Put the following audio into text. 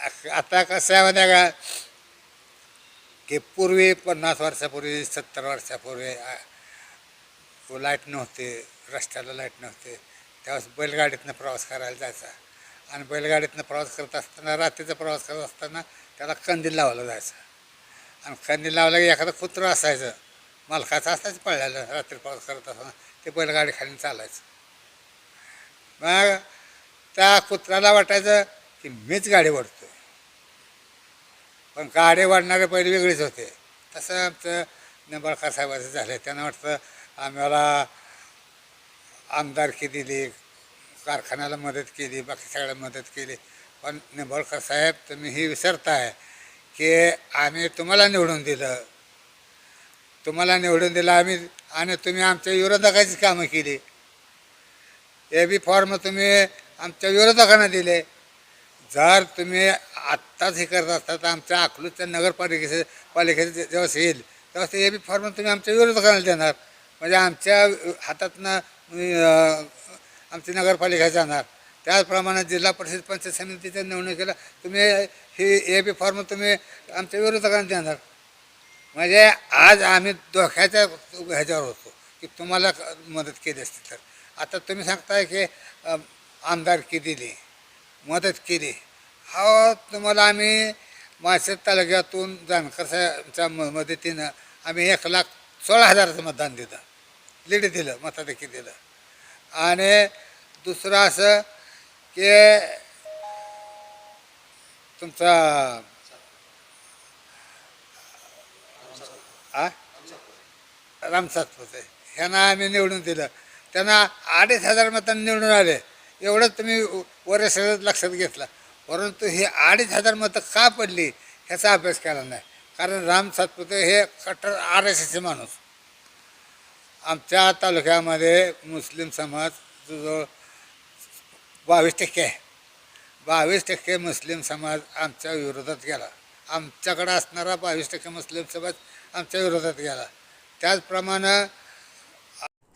आता कसं आहे माहिती का? की पूर्वी पन्नास वर्षापूर्वी सत्तर वर्षापूर्वी लाइट नव्हते रस्त्याला लाइट नव्हते. त्यावेळेस बैलगाडीतनं प्रवास करायला जायचा. आणि बैलगाडीतनं प्रवास करत असताना रात्रीचा प्रवास करत असताना त्याला कंदील लावला जायचा. आणि कंदील लावला की एखादं कुत्रं असायचं मालकाचं असायचं पळल्याला रात्री प्रवास करत असताना ते बैलगाडी खाली चालायचं. मग त्या कुत्र्याला वाटायचं की मीच गाडी ओढतो पण गाडी वाढणारे पहिले वेगळेच होते. तसं आमचं निंबाळकर साहेबाचं झालं. त्यांना वाटतं आम्हाला आमदारकी दिली कारखान्याला मदत केली बाकी सगळ्या मदत केली. पण निंबाळकर साहेब तुम्ही ही विसरताय की आम्ही तुम्हाला निवडून दिलं. तुम्हाला निवडून दिलं आम्ही आणि तुम्ही आमच्या विरोधकाची कामं केली. ए बी फॉर्म तुम्ही आमच्या विरोधकांना दिले. जर तुम्ही आत्ताच हे करत असता तर आमच्या अकलूजच्या नगरपालिकेचे पालिकेचे जेव्हा येईल तेव्हा ते ए बी फॉर्म तुम्ही आमच्या विरोधकांना देणार. म्हणजे आमच्या हातातनं आमची नगरपालिका जाणार. त्याचप्रमाणे जिल्हा परिषद पंचायत समितीच्या निवडणुकीला तुम्ही ही ए बी फॉर्म तुम्ही आमच्या विरोधकांना देणार. म्हणजे आज आम्ही धोक्याच्या ह्याच्यावर होतो की तुम्हाला क- मदत केली असती तर. आता तुम्ही सांगताय की आमदारकी दिली? मदत केली. हा तुम्हाला आम्ही माळशेज तालुक्यातून जानकर साहेबच्या म मदतीनं आम्ही एक लाख सोळा हजाराचं मतदान दिलं. लीड दिलं मताधिकी दिलं. आणि दुसरं असं की तुमचा आ? राम ह्यांना आम्ही निवडून दिलं. त्यांना अडीच हजार मतांनी निवडून आले. एवढंच तुम्ही वरिष्ठ लक्षात घेतला. परंतु ही अडीच हजार मतं का पडली ह्याचा अभ्यास केला नाही. कारण राम सातपुते हे कट्टर आर एस एसचे माणूस. आमच्या तालुक्यामध्ये मुस्लिम समाज जवळ बावीस टक्के आहे. बावीस टक्के मुस्लिम समाज आमच्या विरोधात गेला. आमच्याकडं असणारा बावीस टक्के मुस्लिम समाज आमच्या विरोधात गेला. त्याचप्रमाणे